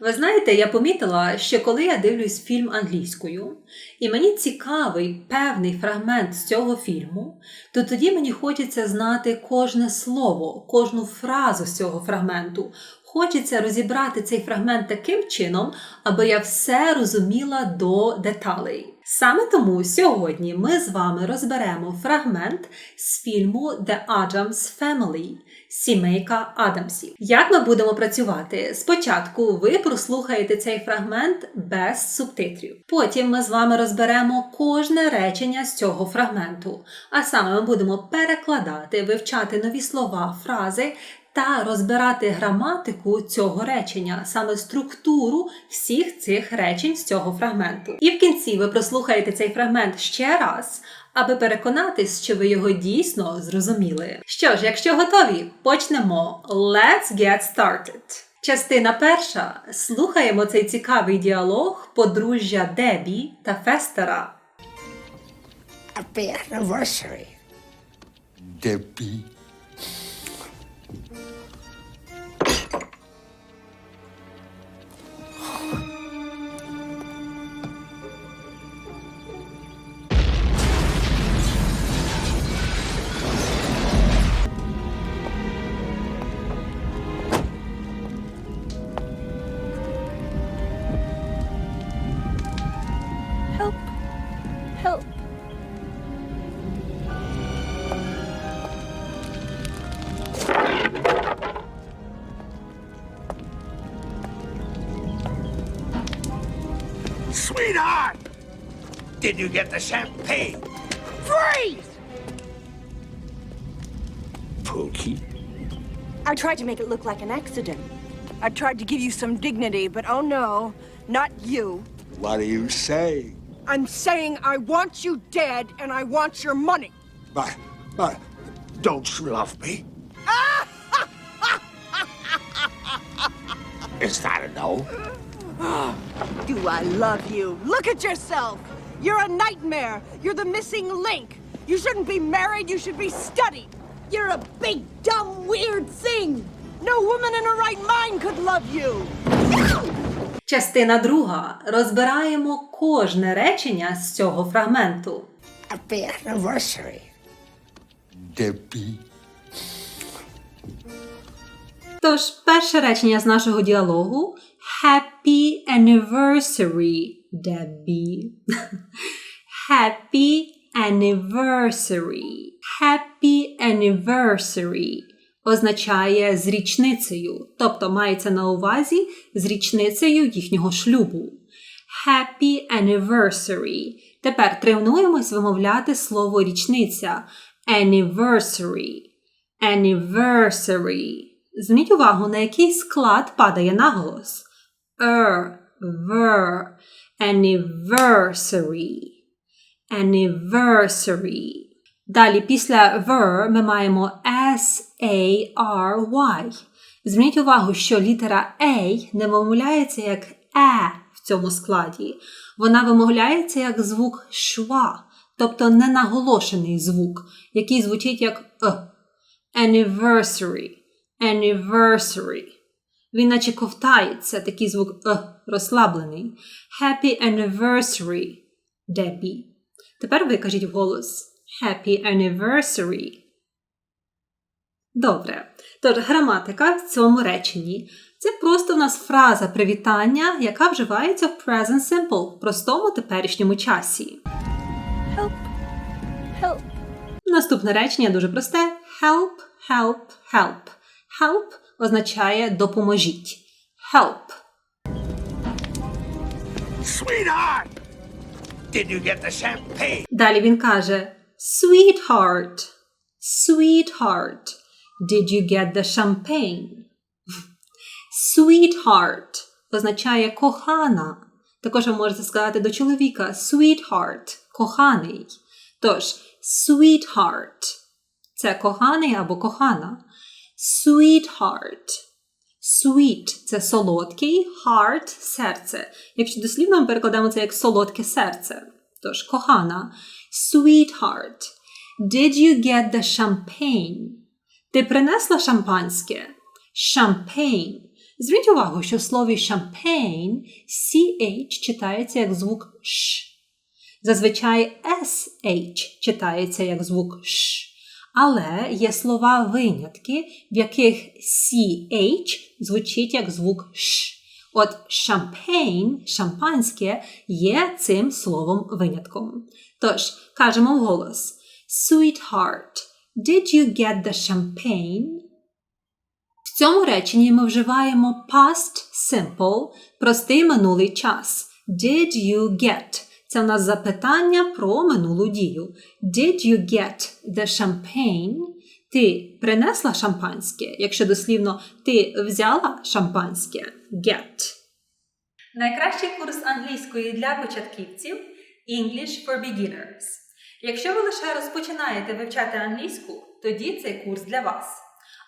Ви знаєте, я помітила, що коли я дивлюсь фільм англійською, і мені цікавий певний фрагмент з цього фільму, то тоді мені хочеться знати кожне слово, кожну фразу з цього фрагменту. Хочеться розібрати цей фрагмент таким чином, аби я все розуміла до деталей. Саме тому сьогодні ми з вами розберемо фрагмент з фільму The Addams Family Сімейка Адамсів. Як ми будемо працювати? Спочатку ви прослухаєте цей фрагмент без субтитрів. Потім ми з вами розберемо кожне речення з цього фрагменту. А саме ми будемо перекладати, вивчати нові слова, фрази та розбирати граматику цього речення, саме структуру всіх цих речень з цього фрагменту. І в кінці ви прослухаєте цей фрагмент ще раз, аби переконатись, що ви його дійсно зрозуміли. Що ж, якщо готові, почнемо. Let's get started! Частина перша. Слухаємо цей цікавий діалог подружжя Дебі та Фестера. Happy anniversary. Debbie. Did you get the champagne? Freeze! Pokey. I tried to make it look like an accident. I tried to give you some dignity, but oh no, not you. What do you say? I'm saying I want you dead and I want your money. But, but, don't you love me? Is that a no? Do I love you? Look at yourself! You're a nightmare! You're the missing link! You shouldn't be married, you should be studied! You're a big, dumb, weird thing! No woman in her right mind could love you! Частина друга. Розбираємо кожне речення з цього фрагменту. Happy anniversary. Debbie. Тож, перше речення з нашого діалогу Happy anniversary, Debbie. Happy anniversary. Happy anniversary означає з річницею, тобто мається на увазі з річницею їхнього шлюбу. Happy anniversary. Тепер тренуємось вимовляти слово річниця. Anniversary. Anniversary. Зверніть увагу, на який склад падає наголос. Er, ver. Anniversary. Anniversary. Далі після ver ми маємо S-A-R-Y. Зверніть увагу, що літера A не вимовляється як е в цьому складі. Вона вимовляється як звук шва, тобто ненаголошений звук, який звучить як е. Anniversary. Anniversary. Він наче ковтається, такий звук е, розслаблений. Happy anniversary, Дебі. Тепер ви кажіть вголос. Happy anniversary. Добре. Тож граматика в цьому реченні це просто в нас фраза привітання, яка вживається в present simple, в простому теперішньому часі. Help! Help! Наступне речення дуже просте: help, help, help. Help означає допоможіть. Help. Sweetheart! Did you get the champagne? Далі він каже: Sweetheart, sweetheart, did you get the champagne? Sweetheart означає кохана. Також ви можете сказати до чоловіка sweetheart, коханий. Тож, sweetheart це коханий або кохана. Sweetheart. Sweet – це солодкий, heart – серце. Якщо дослівно ми перекладаємо це як солодке серце. Тож, кохана. Sweetheart. Did you get the champagne? Ти принесла шампанське? Champagne. Зверніть увагу, що в слові champagne CH читається як звук Ш. Зазвичай SH читається як звук Ш. Але є слова винятки, в яких CH звучить як звук Ш. От champagne, шампанське, є цим словом винятком. Тож, кажемо вголос: Sweetheart, did you get the champagne? В цьому реченні ми вживаємо past simple, простий минулий час. Did you get? Це в нас запитання про минулу дію. Did you get the champagne? Ти принесла шампанське, якщо дослівно ти взяла шампанське. Get. Найкращий курс англійської для початківців English for Beginners. Якщо ви лише розпочинаєте вивчати англійську, тоді цей курс для вас.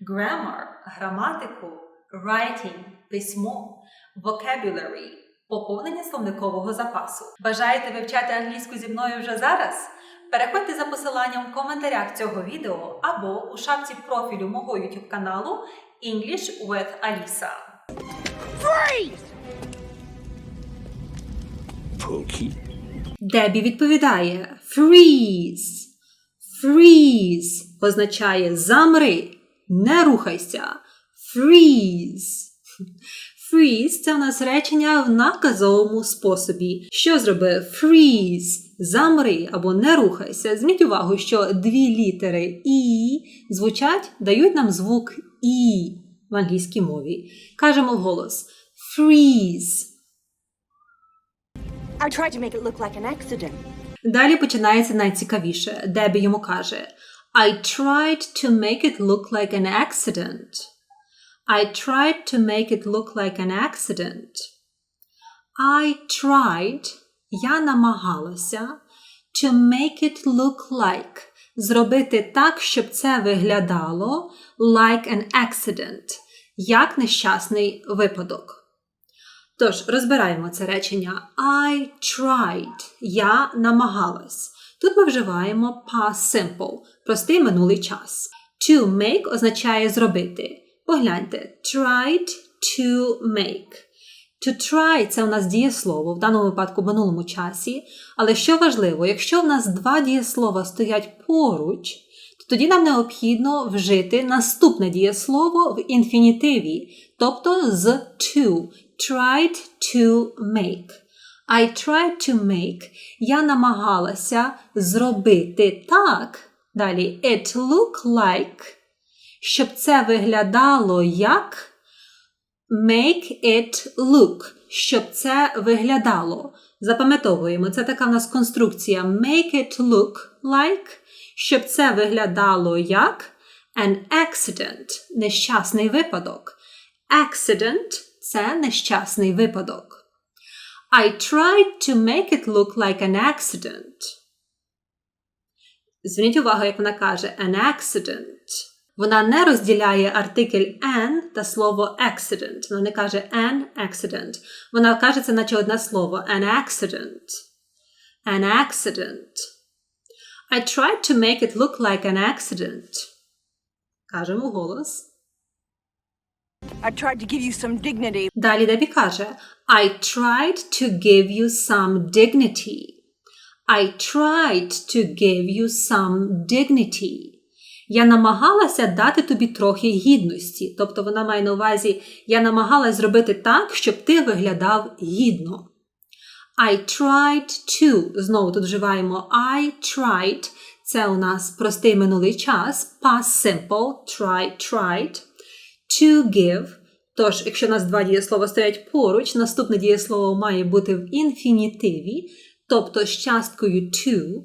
grammar – граматику, writing – письмо, vocabulary – поповнення словникового запасу. Бажаєте вивчати англійську зі мною вже зараз? Переходьте за посиланням в коментарях цього відео або у шапці профілю мого YouTube каналу English with Alisa. Pookie. Дебі відповідає freeze. Freeze означає замри, не рухайся. Freeze. Freeze – це у нас речення в наказовому способі. Що зробив freeze? Замри або не рухайся. Зміть увагу, що дві літери І звучать, дають нам звук І в англійській мові. Кажемо вголос freeze. I tried to make it look like an accident. Далі починається найцікавіше. Дебі йому каже: I tried to make it look like an accident. I tried to make it look like an accident. I tried, я намагалася to make it look like, зробити так, щоб це виглядало like an accident, як нещасний випадок. Тож, розбираємо це речення. I tried. Я намагалась. Тут ми вживаємо past simple, простий минулий час. To make означає зробити. Погляньте. Tried to make. To try це у нас дієслово, в даному випадку в минулому часі. Але що важливо, якщо в нас два дієслова стоять поруч, то тоді нам необхідно вжити наступне дієслово в інфінітиві, тобто з to. Tried to make. I tried to make. Я намагалася зробити так. Далі it look like. Щоб це виглядало як make it look. Щоб це виглядало. Запам'ятовуємо, це така в нас конструкція make it look like, щоб це виглядало як an accident нещасний випадок. Accident це нещасний випадок. I tried to make it look like an accident. Зверніть увагу, як вона каже an accident. Вона не розділяє артикль an та слово accident. Вона не каже an accident. Вона каже це наче одне слово an accident. An accident. I tried to make it look like an accident. Кажемо голос. I tried to give you some dignity. Далі Дебі каже I tried to give you some dignity. I tried to give you some dignity. Я намагалася дати тобі трохи гідності. Тобто вона має на увазі, я намагалась зробити так, щоб ти виглядав гідно. I tried to. Знову тут вживаємо I tried. Це у нас простий минулий час. Past simple. Try, tried. To give. Тож, якщо у нас два дієслова стоять поруч, наступне дієслово має бути в інфінітиві, тобто з часткою to.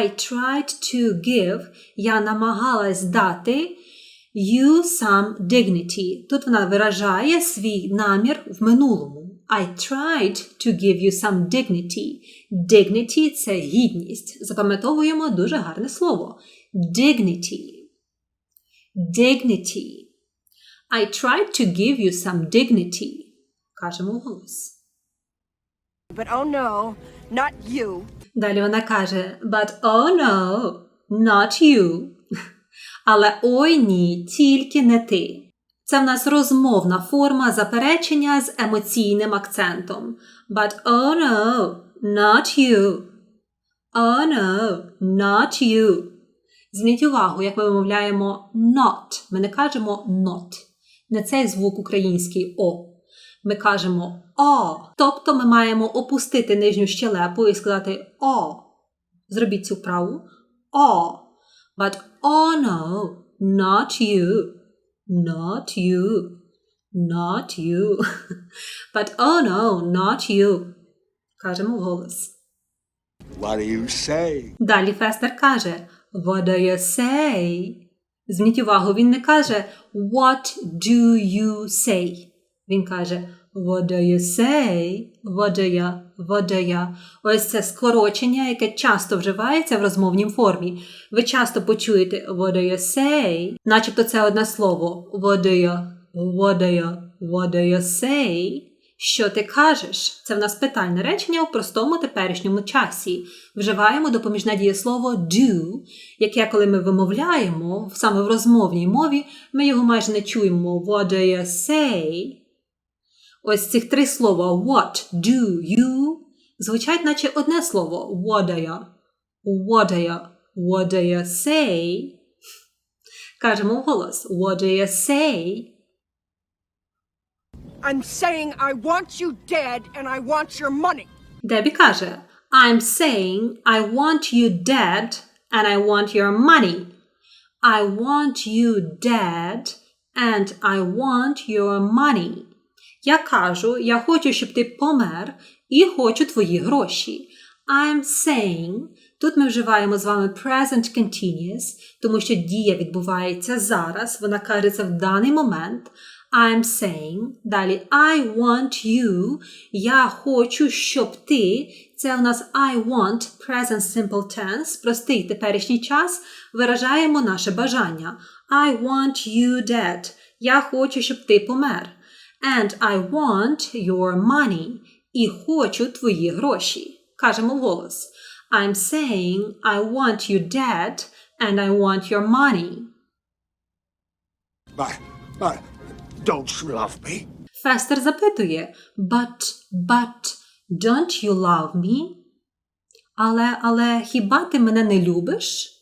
I tried to give. Я намагалась дати you some dignity. Тут вона виражає свій намір в минулому. I tried to give you some dignity. Dignity – це гідність. Запам'ятовуємо дуже гарне слово. Dignity. Dignity. I tried to give you some dignity. Кажемо вголос. But oh no, not you. Далі вона каже: But oh no, not you. Але ой ні, тільки не ти. Це в нас розмовна форма заперечення з емоційним акцентом. But oh no, not you. Oh no, not you. Зверніть увагу, як ми вимовляємо not. Ми не кажемо not. Не цей звук український о. Ми кажемо о. Тобто ми маємо опустити нижню щелепу і сказати о. Зробіть цю вправу. О. But oh no, not you. Not you. Not you. But oh no, not you. Кажемо вголос. What do you say? Далі Фестер каже What do you say? Зверніть увагу, він не каже What do you say? Він каже What do you say? What do you? What do you? Ось це скорочення, яке часто вживається в розмовній формі. Ви часто почуєте What do you say? Начебто це одне слово. What do you? What do you? What do you say? Що ти кажеш? Це в нас питальне речення у простому теперішньому часі. Вживаємо допоміжне дієслово do, яке, коли ми вимовляємо саме в розмовній мові, ми його майже не чуємо. What do you say? Ось цих три слова what, do, you звучать, наче одне слово what do you? What do you? What do you say? Кажемо вголос What do you say? I'm saying I want you dead and I want your money. Дебі каже I'm saying I want you dead and I want your money. I want you dead and I want your money. Я кажу, я хочу, щоб ти помер і хочу твої гроші. I'm saying Тут ми вживаємо з вами present continuous, тому що дія відбувається зараз, вона кажеться в даний момент. I'm saying. Далі I want you. Я хочу, щоб ти. Це у нас I want present simple tense, простий теперішній час. Виражаємо наше бажання. I want you dead. Я хочу, щоб ти помер. And I want your money. І хочу твої гроші. Кажемо вголос. I'm saying I want you dead and I want your money. But, but, don't you love me? Фестер запитує But, but, don't you love me? Але, але хіба ти мене не любиш?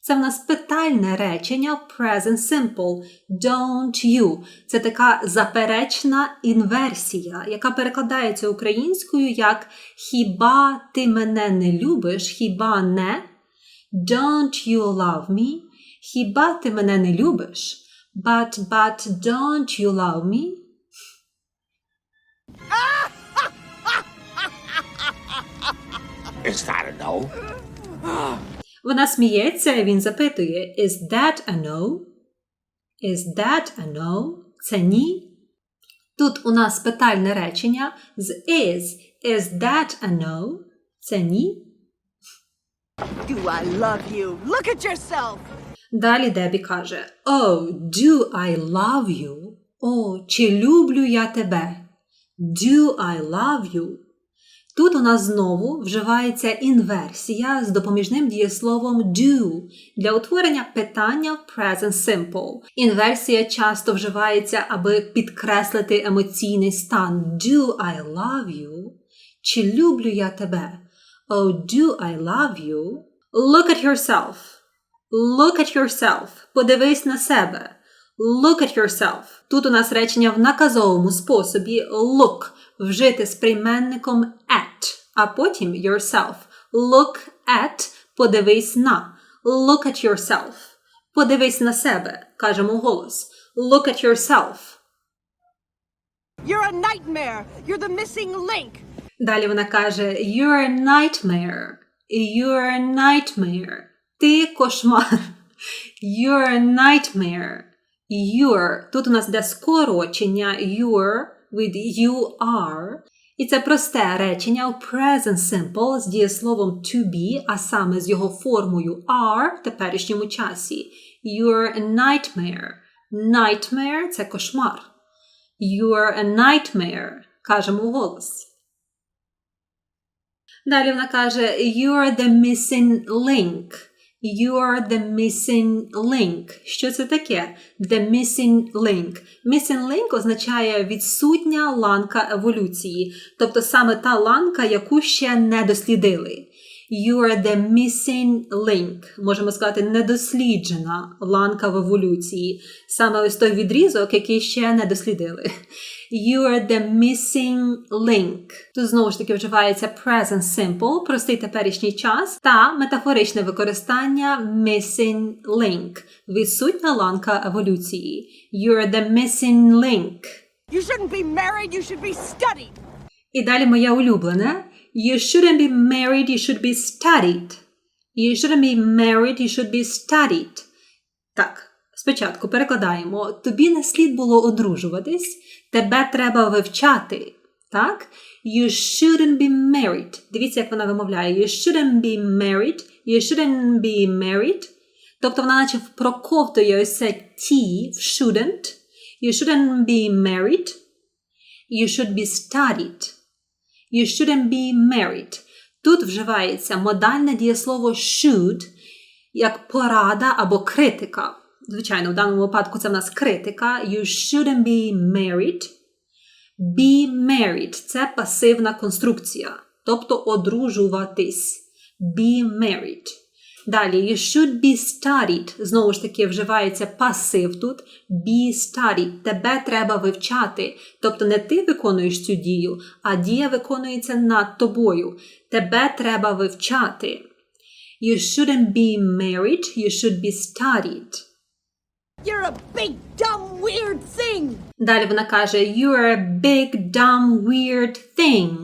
Це в нас питальне речення present simple. Don't you. Це така заперечна інверсія, яка перекладається українською як Хіба ти мене не любиш? Хіба не? Don't you love me? Хіба ти мене не любиш? But, but, don't you love me? Is that a no? Вона сміється, і він запитує Is that a no? Is that a no? Це ні? Тут у нас питальне речення з is. Is that a no? Це ні? Do I love you? Look at yourself. Далі Дебі каже Oh, do I love you? О, чи люблю я тебе? Do I love you? Тут у нас знову вживається інверсія з допоміжним дієсловом do для утворення питання в present simple. Інверсія часто вживається, аби підкреслити емоційний стан Do I love you? Чи люблю я тебе? Oh, do I love you? Look at yourself. Look at yourself. Подивись на себе. Look at yourself. Тут у нас речення в наказовому способі look вжити з прийменником at, а потім yourself. Look at подивись на. Look at yourself. Подивись на себе. Кажемо голос. Look at yourself. You're a nightmare. You're the missing link. Далі вона каже You're a nightmare. You're a nightmare. Ти кошмар. You're a nightmare. your. Тут у нас йде скорочення your with you are. І це просте речення у present simple з дієсловом to be, а саме з його формою are в теперішньому часі. You're a nightmare. Nightmare – це кошмар. You're a nightmare. Кажемо голос. Далі вона каже You're the missing link. You're the missing link. Що це таке? The missing link. Missing link означає відсутня ланка еволюції, тобто саме та ланка, яку ще не дослідили. You're the missing link. Можемо сказати, недосліджена ланка в еволюції. Саме ось той відрізок, який ще не дослідили. You're the missing link. Тут знову ж таки вживається present simple, простий теперішній час, та метафоричне використання missing link, відсутня ланка еволюції. You're the missing link. You shouldn't be married, you should be studied. І далі моє улюблене. You shouldn't be married, you should be studied. You shouldn't be married, you should be studied. Так, спочатку перекладаємо. Тобі не слід було одружуватись, тебе треба вивчати. Так? You shouldn't be married. Дивіться, як вона вимовляє. You shouldn't be married. You shouldn't be married. Тобто вона наче проковтує ось це T в shouldn't. You shouldn't be married. You should be studied. You shouldn't be married. Тут вживається модальне дієслово should як порада або критика. Звичайно, в даному випадку це в нас критика. You shouldn't be married. Be married це пасивна конструкція, тобто одружуватись. Be married. Далі, you should be studied. Знову ж таки, вживається пасив тут. Be studied. Тебе треба вивчати. Тобто не ти виконуєш цю дію, а дія виконується над тобою. Тебе треба вивчати. You shouldn't be married, you should be studied. You're a big, dumb, weird thing. Далі вона каже: You're a big, dumb, weird thing.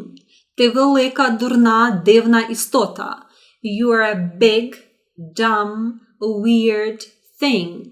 Ти велика, дурна, дивна істота. You're a big, dumb, weird thing.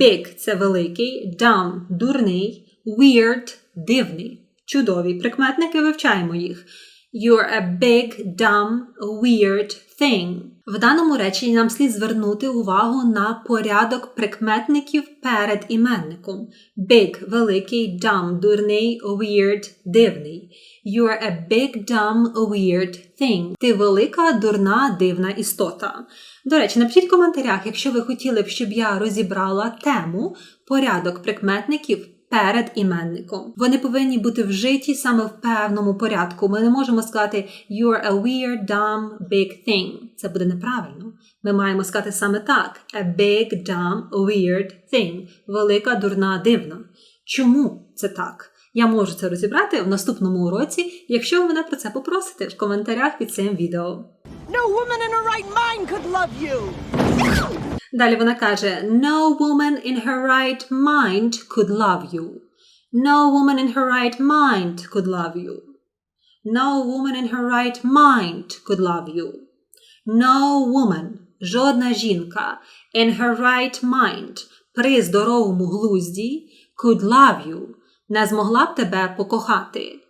Big – це великий, dumb – дурний, weird – дивний. Чудові прикметники вивчаємо їх. You're a big, dumb, weird thing. В даному реченні нам слід звернути увагу на порядок прикметників перед іменником. Big – великий, dumb – дурний, weird – дивний. You're a big, dumb, weird thing. Ти велика, дурна, дивна істота. До речі, напишіть в коментарях, якщо ви хотіли б, щоб я розібрала тему порядок прикметників перед іменником. Вони повинні бути вжиті саме в певному порядку. Ми не можемо сказати You're a weird, dumb, big thing. Це буде неправильно. Ми маємо сказати саме так: A big, dumb, weird thing. Велика, дурна, дивна. Чому це так? Я можу це розібрати в наступному уроці, якщо ви мене про це попросите в коментарях під цим відео. No woman in her right mind could love you. Далі вона каже: No woman in her right mind could love you. No woman in her right mind could love you. No woman in her right mind could love you. No woman, жодна жінка, in her right mind, при здоровому глузді, could love you, не змогла б тебе покохати.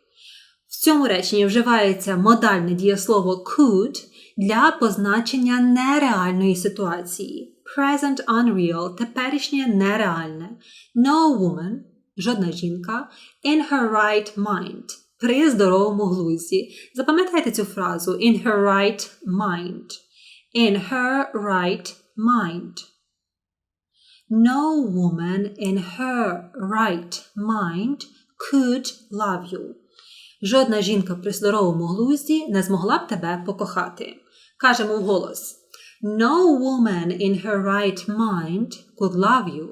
В цьому реченні вживається модальне дієслово could для позначення нереальної ситуації. Present unreal – теперішнє нереальне. No woman – жодна жінка in her right mind – при здоровому глузді. Запам'ятайте цю фразу in her right mind. In her right mind. No woman in her right mind could love you. Жодна жінка при здоровому глузді не змогла б тебе покохати. Кажемо вголос. No woman in her right mind could love you.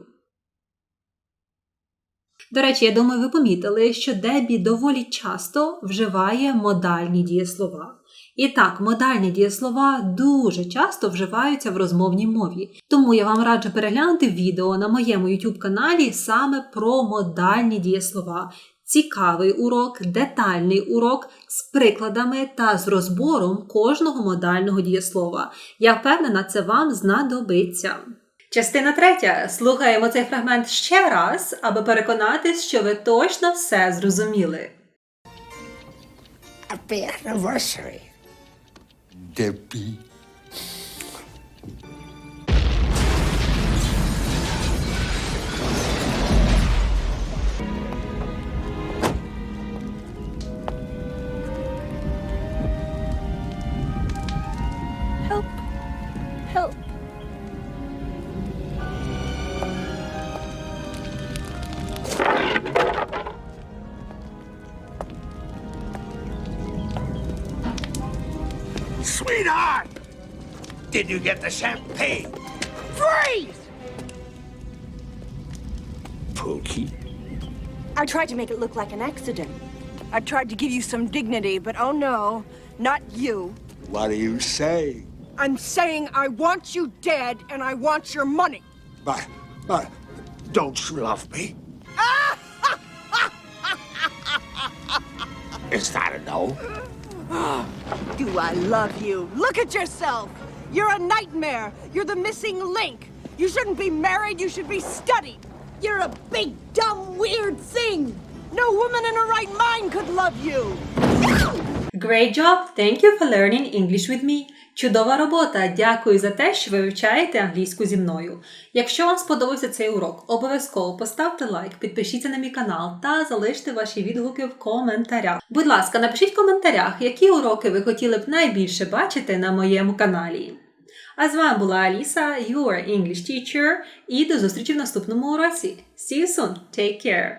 До речі, я думаю, ви помітили, що Дебі доволі часто вживає модальні дієслова. І так, модальні дієслова дуже часто вживаються в розмовній мові. Тому я вам раджу переглянути відео на моєму YouTube каналі саме про модальні дієслова. Цікавий урок, детальний урок з прикладами та з розбором кожного модального дієслова. Я впевнена, це вам знадобиться. Частина третя. Слухаємо цей фрагмент ще раз, аби переконатись, що ви точно все зрозуміли. Happy anniversary. Debbie. Sweetheart! Did you get the champagne? Freeze! Pokey. I tried to make it look like an accident. I tried to give you some dignity, but oh no, not you. What do you say? I'm saying I want you dead and I want your money. But, but, don't you love me? Is that a no? Ah. Do I love you? Look at yourself! You're a nightmare! You're the missing link! You shouldn't be married, you should be studied! You're a big, dumb, weird thing! No woman in her right mind could love you! Great job! Thank you for learning English with me. Чудова робота! Дякую за те, що ви вивчаєте англійську зі мною. Якщо вам сподобався цей урок, обов'язково поставте лайк, підпишіться на мій канал та залиште ваші відгуки в коментарях. Будь ласка, напишіть в коментарях, які уроки ви хотіли б найбільше бачити на моєму каналі. А з вами була Аліса, your English teacher, і до зустрічі в наступному уроці. See you soon! Take care!